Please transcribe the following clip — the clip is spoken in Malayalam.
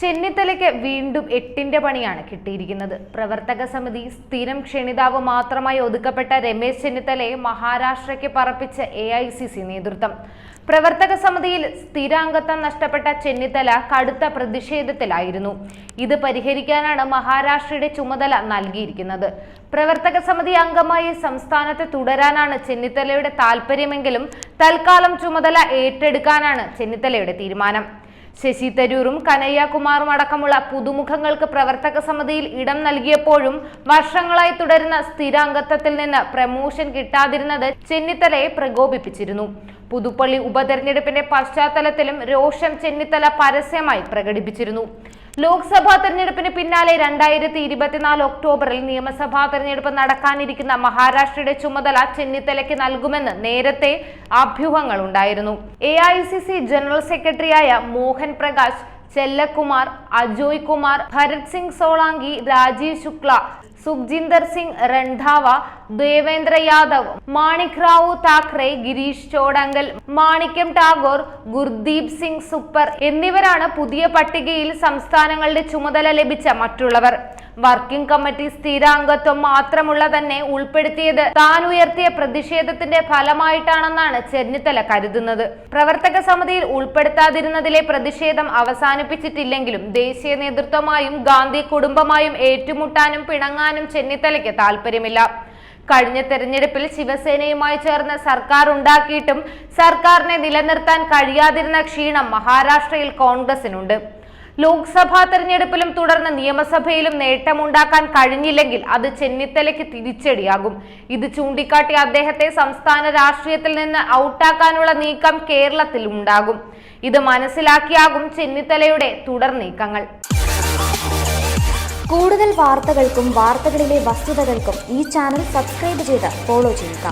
ചെന്നിത്തലയ്ക്ക് വീണ്ടും എട്ടിന്റെ പണിയാണ് കിട്ടിയിരിക്കുന്നത്. പ്രവർത്തക സമിതി സ്ഥിരം ക്ഷണിതാവ് മാത്രമായി ഒതുക്കപ്പെട്ട രമേശ് ചെന്നിത്തലയെ മഹാരാഷ്ട്രയ്ക്ക് പറപ്പിച്ച എ ഐ സി സി നേതൃത്വം. പ്രവർത്തക സമിതിയിൽ സ്ഥിരാംഗത്വം നഷ്ടപ്പെട്ട ചെന്നിത്തല കടുത്ത പ്രതിഷേധത്തിലായിരുന്നു. ഇത് പരിഹരിക്കാനാണ് മഹാരാഷ്ട്രയുടെ ചുമതല നൽകിയിരിക്കുന്നത്. പ്രവർത്തക സമിതി അംഗമായി സംസ്ഥാനത്ത് തുടരാനാണ് ചെന്നിത്തലയുടെ താൽപ്പര്യമെങ്കിലും തൽക്കാലം ചുമതല ഏറ്റെടുക്കാനാണ് ചെന്നിത്തലയുടെ തീരുമാനം. ശശി തരൂരും കനയ്യകുമാറും അടക്കമുള്ള പുതുമുഖങ്ങൾക്ക് പ്രവർത്തക സമിതിയിൽ ഇടം നൽകിയപ്പോഴും വർഷങ്ങളായി തുടരുന്ന സ്ഥിരാംഗത്വത്തിൽ നിന്ന് പ്രമോഷൻ കിട്ടാതിരുന്നത് ചെന്നിത്തലയെ പ്രകോപിപ്പിച്ചിരുന്നു. പുതുപ്പള്ളി ഉപതെരഞ്ഞെടുപ്പിന്റെ പശ്ചാത്തലത്തിലും രോഷം ചെന്നിത്തല പരസ്യമായി പ്രകടിപ്പിച്ചിരുന്നു. ലോക്സഭാ തെരഞ്ഞെടുപ്പിന് പിന്നാലെ രണ്ടായിരത്തി ഇരുപത്തിനാല് ഒക്ടോബറിൽ നിയമസഭാ തെരഞ്ഞെടുപ്പ് നടക്കാനിരിക്കുന്ന മഹാരാഷ്ട്രയുടെ ചുമതല ചെന്നിത്തലയ്ക്ക് നൽകുമെന്ന് നേരത്തെ അഭ്യൂഹങ്ങൾ ഉണ്ടായിരുന്നു എ ജനറൽ സെക്രട്ടറിയായ മോഹൻ പ്രകാശ് ചെല്ലകുമാർ അജോയ് കുമാർ ഭരത് സിംഗ് സോളാങ്കി രാജീവ് ശുക്ല സുഖ്ജിന്ദർ സിംഗ് രൺധാവ ദേവേന്ദ്ര യാദവ് മാണിക് റാവു താക്കറെ ഗിരീഷ് ചോടങ്കൽ മാണിക്യം ടാഗോർ ഗുർദീപ് സിംഗ് സുപ്പർ എന്നിവരാണ് പുതിയ പട്ടികയിൽ സംസ്ഥാനങ്ങളുടെ ചുമതല ലഭിച്ച മറ്റുള്ളവർ. വർക്കിംഗ് കമ്മിറ്റി സ്ഥിരാംഗത്വം മാത്രമുള്ള തന്നെ ഉൾപ്പെടുത്തിയത് താൻ ഉയർത്തിയ പ്രതിഷേധത്തിന്റെ ഫലമായിട്ടാണെന്നാണ് ചെന്നിത്തല കരുതുന്നത്. പ്രവർത്തക സമിതിയിൽ ഉൾപ്പെടുത്താതിരുന്നതിലെ പ്രതിഷേധം അവസാനിപ്പിച്ചിട്ടില്ലെങ്കിലും ദേശീയ നേതൃത്വമായും ഗാന്ധി കുടുംബമായും ഏറ്റുമുട്ടാനും പിണങ്ങാനും ചെന്നിത്തലയ്ക്ക് താല്പര്യമില്ല കഴിഞ്ഞ തെരഞ്ഞെടുപ്പിൽ ശിവസേനയുമായി ചേർന്ന് സർക്കാർ ഉണ്ടാക്കിയിട്ടും സർക്കാരിനെ നിലനിർത്താൻ കഴിയാതിരുന്ന ക്ഷീണം മഹാരാഷ്ട്രയിൽ കോൺഗ്രസിനുണ്ട്. ലോക്സഭാ തെരഞ്ഞെടുപ്പിലും തുടർന്ന് നിയമസഭയിലും നേട്ടമുണ്ടാക്കാൻ കഴിഞ്ഞില്ലെങ്കിൽ അത് ചെന്നിത്തലയ്ക്ക് തിരിച്ചടിയാകും. ഇത് ചൂണ്ടിക്കാട്ടി അദ്ദേഹത്തെ സംസ്ഥാന രാഷ്ട്രീയത്തിൽ നിന്ന് ഔട്ടാക്കാനുള്ള നീക്കം കേരളത്തിൽ ഉണ്ടാകും. ഇത് മനസ്സിലാക്കിയാകും ചെന്നിത്തലയുടെ തുടർ നീക്കങ്ങൾ. കൂടുതൽ വാർത്തകൾക്കും വാർത്തകളിലെ വസ്തുതകൾക്കും ഈ ചാനൽ സബ്സ്ക്രൈബ് ചെയ്ത് ഫോളോ ചെയ്യുക.